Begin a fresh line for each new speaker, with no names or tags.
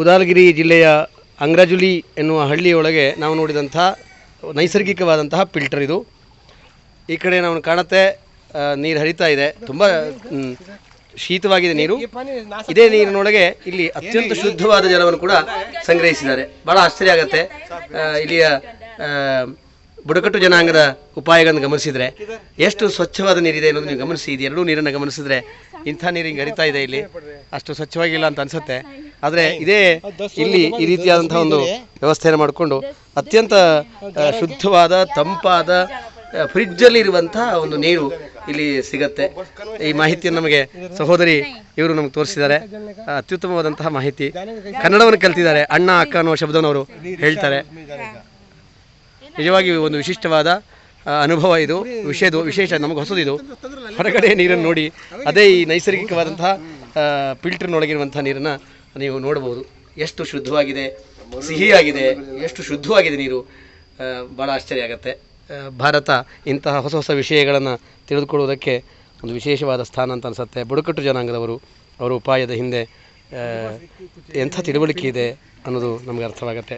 ಉದಾಲಗಿರಿ ಜಿಲ್ಲೆಯ ಅಂಗ್ರಜುಲಿ ಎನ್ನುವ ಹಳ್ಳಿಯೊಳಗೆ ನಾವು ನೋಡಿದಂಥ ನೈಸರ್ಗಿಕವಾದಂತಹ ಫಿಲ್ಟರ್ ಇದು. ಈ ಕಡೆ ನಾವು ಕಾಣುತ್ತೆ ನೀರು ಹರಿತಾ ಇದೆ. ತುಂಬ ಶೀತವಾಗಿದೆ ನೀರು. ಇದೇ ನೀರಿನೊಳಗೆ ಇಲ್ಲಿ ಅತ್ಯಂತ ಶುದ್ಧವಾದ ಜಲವನ್ನು ಕೂಡ ಸಂಗ್ರಹಿಸಿದ್ದಾರೆ. ಬಹಳ ಆಶ್ಚರ್ಯ ಆಗತ್ತೆ. ಇಲ್ಲಿಯ ಬುಡಕಟ್ಟು ಜನಾಂಗದ ಉಪಾಯಗಳನ್ನು ಗಮನಿಸಿದರೆ ಎಷ್ಟು ಸ್ವಚ್ಛವಾದ ನೀರಿದೆ ಅನ್ನೋದು ನೀವು ಗಮನಿಸಿ. ಇದು ಎರಡೂ ನೀರನ್ನು ಗಮನಿಸಿದ್ರೆ ಇಂಥ ನೀರು ಹಿಂಗೆ ಹರಿತಾ ಇದೆ ಇಲ್ಲಿ. ಅಷ್ಟು ಸ್ವಚ್ಛವಾಗಿಲ್ಲ ಅಂತ ಅನ್ಸುತ್ತೆ. ಆದರೆ ಇದೇ ಇಲ್ಲಿ ಈ ರೀತಿಯಾದಂತಹ ಒಂದು ವ್ಯವಸ್ಥೆಯನ್ನು ಮಾಡಿಕೊಂಡು ಅತ್ಯಂತ ಶುದ್ಧವಾದ ತಂಪಾದ ಫ್ರಿಡ್ಜಲ್ಲಿ ಇರುವಂತಹ ಒಂದು ನೀರು ಇಲ್ಲಿ ಸಿಗತ್ತೆ. ಈ ಮಾಹಿತಿಯನ್ನು ನಮಗೆ ಸಹೋದರಿ ಇವರು ನಮ್ಗೆ ತೋರಿಸಿದ್ದಾರೆ. ಅತ್ಯುತ್ತಮವಾದಂತಹ ಮಾಹಿತಿ. ಕನ್ನಡವನ್ನು ಕಲ್ತಿದ್ದಾರೆ. ಅಣ್ಣ ಅಕ್ಕ ಅನ್ನುವ ಶಬ್ದವನ್ನು ಅವರು ಹೇಳ್ತಾರೆ. ನಿಜವಾಗಿ ಒಂದು ವಿಶಿಷ್ಟವಾದ ಅನುಭವ ಇದು. ವಿಷಯದು ವಿಶೇಷ ನಮಗೆ ಹೊಸದಿದು. ಹೊರಗಡೆ ನೀರನ್ನು ನೋಡಿ ಅದೇ ಈ ನೈಸರ್ಗಿಕವಾದಂತಹ ಫಿಲ್ಟರ್ನೊಳಗಿರುವಂತಹ ನೀರನ್ನು ನೀವು ನೋಡಬಹುದು. ಎಷ್ಟು ಶುದ್ಧವಾಗಿದೆ, ಸಿಹಿಯಾಗಿದೆ, ಎಷ್ಟು ಶುದ್ಧವಾಗಿದೆ ನೀರು ಭಾಳ ಆಶ್ಚರ್ಯ ಆಗುತ್ತೆ. ಭಾರತ ಇಂತಹ ಹೊಸ ಹೊಸ ವಿಷಯಗಳನ್ನು ತಿಳಿದುಕೊಳ್ಳುವುದಕ್ಕೆ ಒಂದು ವಿಶೇಷವಾದ ಸ್ಥಾನ ಅಂತ ಅನಿಸುತ್ತೆ. ಬುಡಕಟ್ಟು ಜನಾಂಗದವರು, ಅವರ ಉಪಾಯದ ಹಿಂದೆ ಎಂಥ ತಿಳುವಳಿಕೆ ಇದೆ ಅನ್ನೋದು ನಮಗೆ ಅರ್ಥವಾಗುತ್ತೆ.